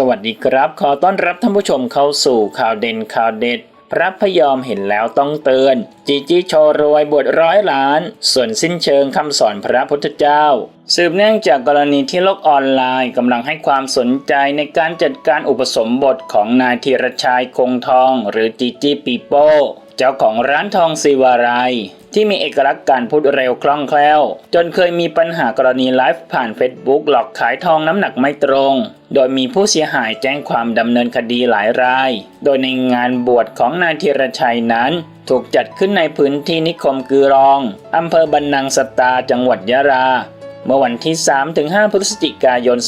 สวัสดีครับ ขอต้อนรับท่านผู้ชมเข้าสู่ข่าวเด่นข่าวเด็ด พระพยอมเห็นแล้วต้องเตือน จีจี้โชว์รวยบวชร้อยล้าน ส่วนสิ้นเชิงคำสอนพระพุทธเจ้า สืบเนื่องจากกรณีที่โลกออนไลน์กำลังให้ความสนใจในการจัดการอุปสมบทของนายธีรชัยคงทอง หรือจีจี้ปีโป้ เจ้าของร้านทองศิวาราย ที่มีเอกลักษณ์การพูดเร็วคล่องแคล่ว จนเคยมีปัญหากรณีไลฟ์ผ่าน Facebook หลอกขายทองน้ำหนักไม่ตรง โดยมีผู้เสียหายแจ้งความดำเนินคดีหลายราย โดยในงานบวชของนายธีรชัยนั้น ถูกจัดขึ้นในพื้นที่นิคมกือรองอำเภอบันนังสตาจังหวัดยะลา เมื่อวันที่ 3-5 พฤศจิกายน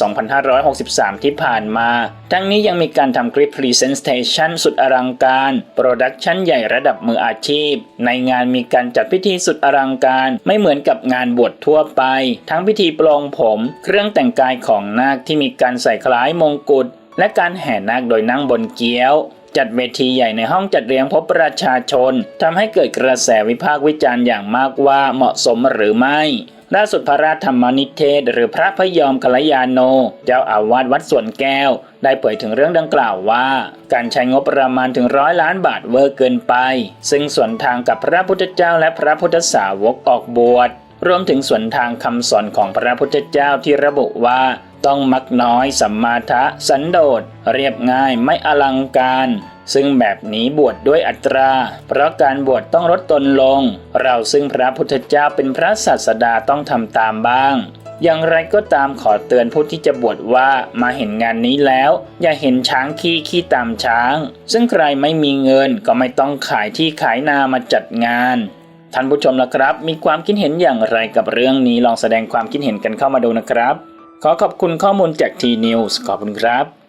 2563 ที่ผ่านมา ทั้งนี้ยังมีการทำคลิป Presentation สุดอลังการ โปรดักชันใหญ่ระดับมืออาชีพ ในงานมีการจัดพิธีสุดอลังการ ไม่เหมือนกับงานบวชทั่วไป ทั้งพิธีปลงผม เครื่องแต่งกายของนาคที่มีการใส่คล้ายมงกุฎและการแห่นาคโดยนั่งบนเกี้ยวจัดเวทีใหญ่ในห้องจัดเลี้ยงพบประชาชนทำให้เกิดกระแสวิพากษ์วิจารณ์อย่างมากว่าเหมาะสมหรือไม่ ล่าสุดพระราชธรรมนิเทศ หรือพระพยอมกัลยาโน เจ้าอาวาสวัดสวนแก้ว ได้เผยถึงเรื่องดังกล่าวว่า การใช้งบประมาณถึงร้อยล้านบาทเวอร์เกินไป ซึ่งส่วนทางกับพระพุทธเจ้าและพระพุทธสาวกออกบวชรวมถึงส่วนทางคำสอนของพระพุทธเจ้าที่ระบุว่าต้องมักน้อยสัมมาทะสันโดษเรียบง่ายไม่อลังการ ซึ่งแบบนี้บวชดด้วยอัตรา เพราะการบวชต้องลดตนลง เราซึ่งพระพุทธเจ้าเป็นพระศาสดาต้องทำตามบ้าง อย่างไรก็ตามขอเตือนผู้ที่จะบวชว่ามาเห็นงานนี้แล้ว อย่าเห็นช้างขี้ขี้ตามช้าง ซึ่งใครไม่มีเงินก็ไม่ต้องขายที่ขายนามาจัดงานท่านผู้ชมละครับ มีความคิดเห็นอย่างไรกับเรื่องนี้ลองแสดงความคิดเห็นกันเข้ามาดูนะครับ ขอขอบคุณข้อมูลจากทีนิวส์ขอบคุณครับ